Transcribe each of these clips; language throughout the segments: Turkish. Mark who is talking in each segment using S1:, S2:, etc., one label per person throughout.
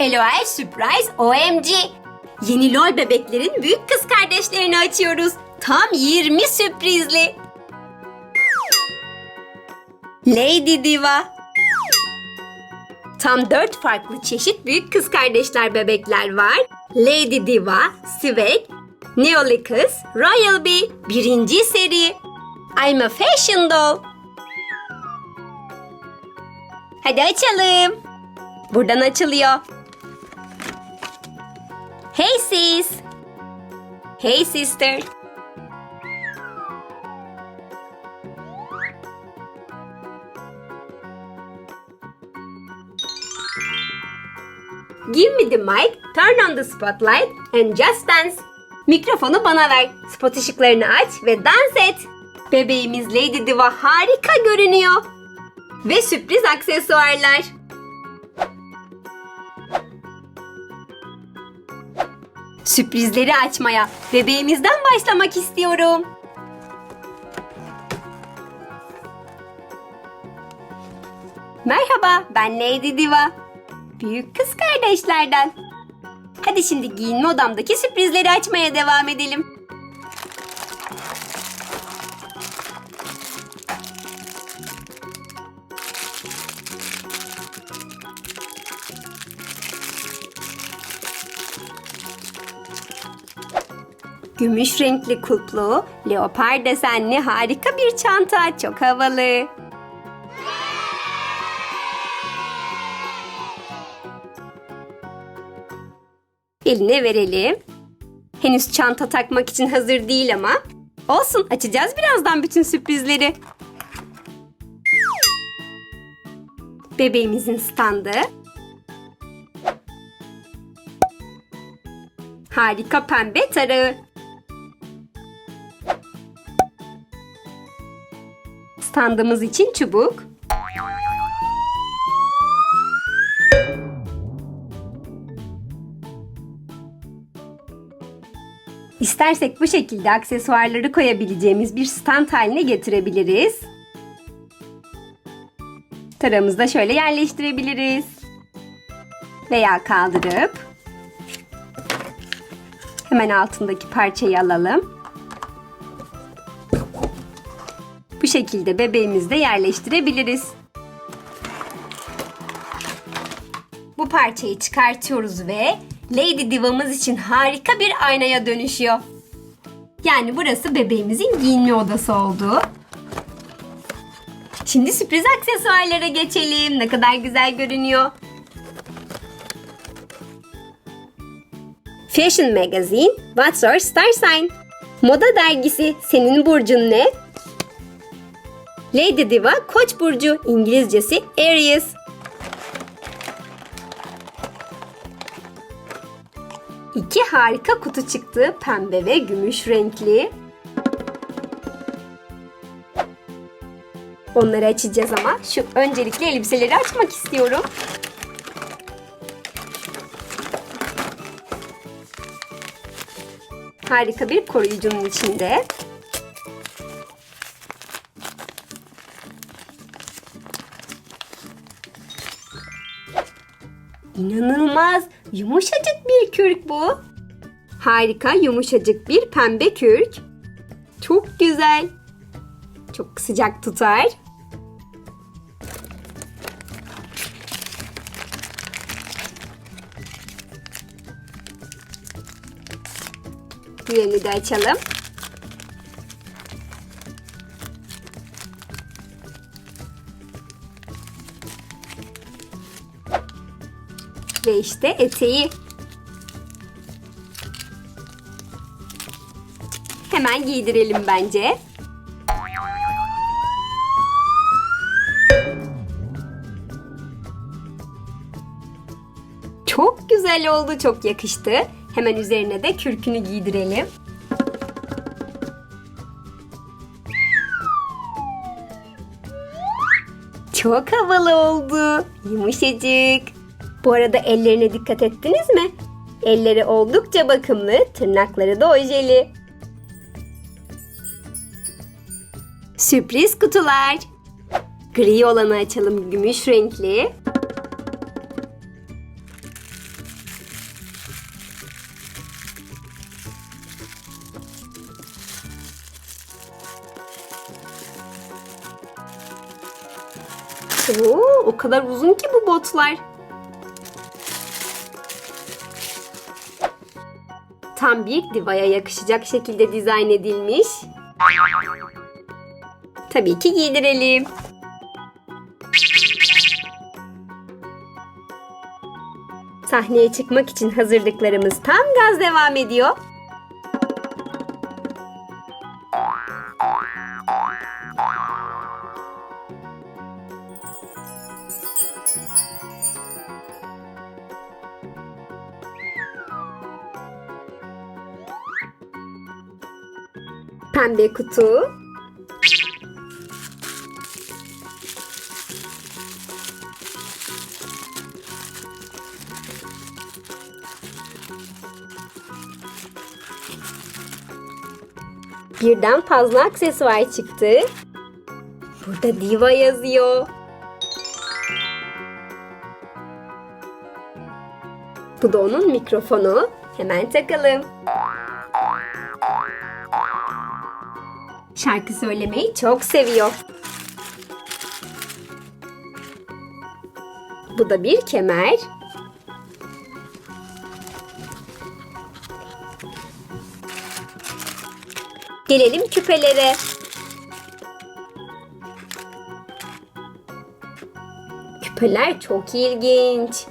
S1: LOL Surprise OMG. Yeni LOL bebeklerin büyük kız kardeşlerini açıyoruz. Tam 20 sürprizli. Lady Diva. Tam 4 farklı çeşit büyük kız kardeşler bebekler var. Lady Diva, Swag, Neolicus, Royal Bee, birinci seri. I'm a Fashion Doll. Hadi açalım. Buradan açılıyor. Hey sis. Hey sister. Give me the mic, turn on the spotlight and just dance. Mikrofonu bana ver. Spot ışıklarını aç ve dans et. Bebeğimiz Lady Diva harika görünüyor. Ve sürpriz aksesuarlar. Sürprizleri açmaya bebeğimizden başlamak istiyorum. Merhaba, ben Lady Diva. Büyük kız kardeşlerden. Hadi şimdi giyinme odamdaki sürprizleri açmaya devam edelim. Gümüş renkli kulplu, leopar desenli harika bir çanta. Çok havalı. Eline verelim. Henüz çanta takmak için hazır değil ama. Olsun açacağız birazdan bütün sürprizleri. Bebeğimizin standı. Harika pembe tarağı. Standımız için çubuk. İstersek bu şekilde aksesuarları koyabileceğimiz bir stand haline getirebiliriz. Taramızı da şöyle yerleştirebiliriz. Veya kaldırıp hemen altındaki parçayı alalım. Şekilde bebeğimizi de yerleştirebiliriz. Bu parçayı çıkartıyoruz ve Lady Diva'mız için harika bir aynaya dönüşüyor. Yani burası bebeğimizin giyinme odası oldu. Şimdi sürpriz aksesuarlara geçelim. Ne kadar güzel görünüyor. Fashion Magazine, What's Your Star Sign? Moda dergisi, senin burcun ne? Lady Diva, Koç burcu, İngilizcesi Aries. İki harika kutu çıktı. Pembe ve gümüş renkli. Onları açacağız ama şu öncelikle elbiseleri açmak istiyorum. Harika bir koruyucunun içinde. İnanılmaz yumuşacık bir kürk bu. Harika yumuşacık bir pembe kürk. Çok güzel. Çok sıcak tutar. Diğerini de açalım. Ve işte eteği. Hemen giydirelim bence. Çok güzel oldu, çok yakıştı. Hemen üzerine de kürkünü giydirelim. Çok havalı oldu. Yumuşacık. Bu arada ellerine dikkat ettiniz mi? Elleri oldukça bakımlı, tırnakları da ojeli. Sürpriz kutular. Gri olanı açalım gümüş renkli. Oo, o kadar uzun ki bu botlar. Tam bir divaya yakışacak şekilde dizayn edilmiş. Tabii ki giydirelim. Sahneye çıkmak için hazırlıklarımız tam gaz devam ediyor. Pembe kutu. Birden fazla aksesuar çıktı. Burada diva yazıyor. Bu da onun mikrofonu. Hemen takalım. Şarkı söylemeyi çok seviyor. Bu da bir kemer. Gelelim küpelere. Küpeler çok ilginç.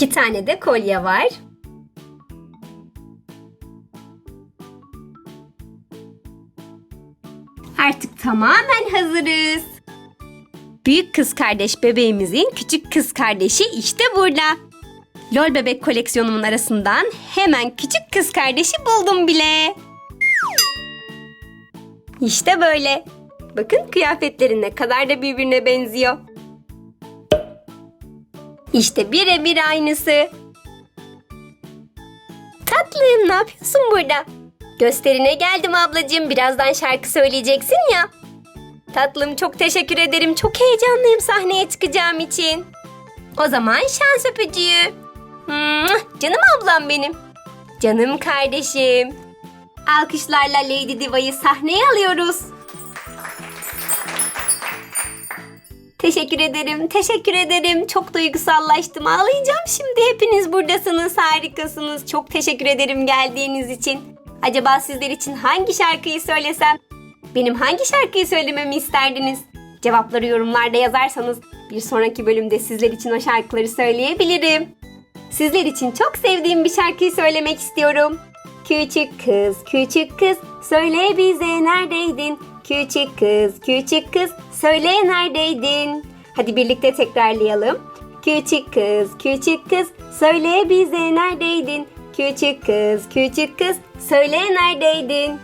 S1: İki tane de kolye var. Artık tamamen hazırız. Büyük kız kardeş bebeğimizin küçük kız kardeşi işte burada. Lol bebek koleksiyonumun arasından hemen küçük kız kardeşi buldum bile. İşte böyle. Bakın kıyafetleri ne kadar da birbirine benziyor. İşte birebir aynısı. Tatlım ne yapıyorsun burada? Gösterine geldim ablacığım. Birazdan şarkı söyleyeceksin ya. Tatlım çok teşekkür ederim. Çok heyecanlıyım sahneye çıkacağım için. O zaman şans öpücüğü. Canım ablam benim. Canım kardeşim. Alkışlarla Lady Diva'yı sahneye alıyoruz. Teşekkür ederim, teşekkür ederim. Çok duygusallaştım. Ağlayacağım şimdi. Hepiniz buradasınız, harikasınız. Çok teşekkür ederim geldiğiniz için. Acaba sizler için hangi şarkıyı söylesem? Benim hangi şarkıyı söylememi isterdiniz? Cevapları yorumlarda yazarsanız bir sonraki bölümde sizler için o şarkıları söyleyebilirim. Sizler için çok sevdiğim bir şarkıyı söylemek istiyorum. Küçük kız, küçük kız, söyle bize neredeydin? Küçük kız, küçük kız, söyle neredeydin? Hadi birlikte tekrarlayalım. Küçük kız, küçük kız, söyle bize neredeydin? Küçük kız, küçük kız, söyle neredeydin?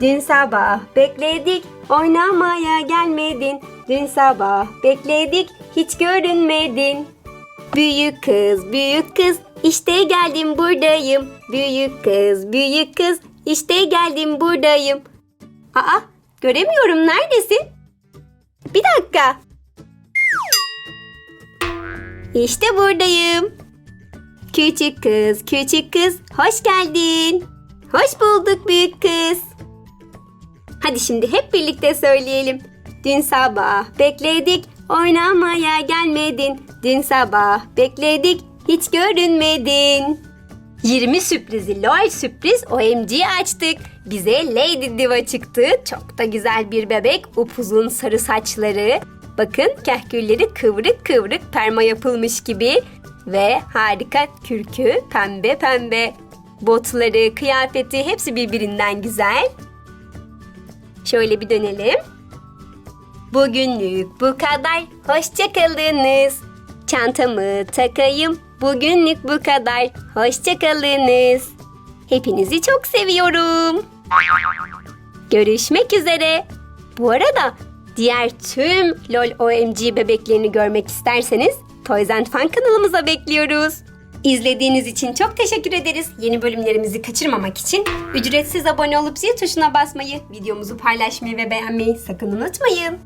S1: Dün sabah bekledik, oynamaya gelmedin. Dün sabah bekledik, hiç görünmedin. Büyük kız, büyük kız, işte geldim buradayım. Büyük kız, büyük kız, işte geldim buradayım. Aa, göremiyorum neredesin? Bir dakika. İşte buradayım. Küçük kız, küçük kız, hoş geldin. Hoş bulduk büyük kız. Hadi şimdi hep birlikte söyleyelim. Dün sabah bekledik, oynamaya gelmedin. Dün sabah bekledik, hiç görünmedin. 20 sürprizi LOL sürpriz OMG açtık. Bize Lady Diva çıktı. Çok da güzel bir bebek. Upuzun sarı saçları. Bakın kahkülleri kıvrık kıvrık perma yapılmış gibi. Ve harika kürkü pembe pembe. Botları, kıyafeti hepsi birbirinden güzel. Şöyle bir dönelim. Bugünlük bu kadar. Hoşçakalınız. Çantamı takayım. Bugünlük bu kadar. Hoşçakalınız. Hepinizi çok seviyorum. Görüşmek üzere. Bu arada diğer tüm LOL OMG bebeklerini görmek isterseniz Toys and Fun kanalımıza bekliyoruz. İzlediğiniz için çok teşekkür ederiz. Yeni bölümlerimizi kaçırmamak için ücretsiz abone olup zil tuşuna basmayı, videomuzu paylaşmayı ve beğenmeyi sakın unutmayın.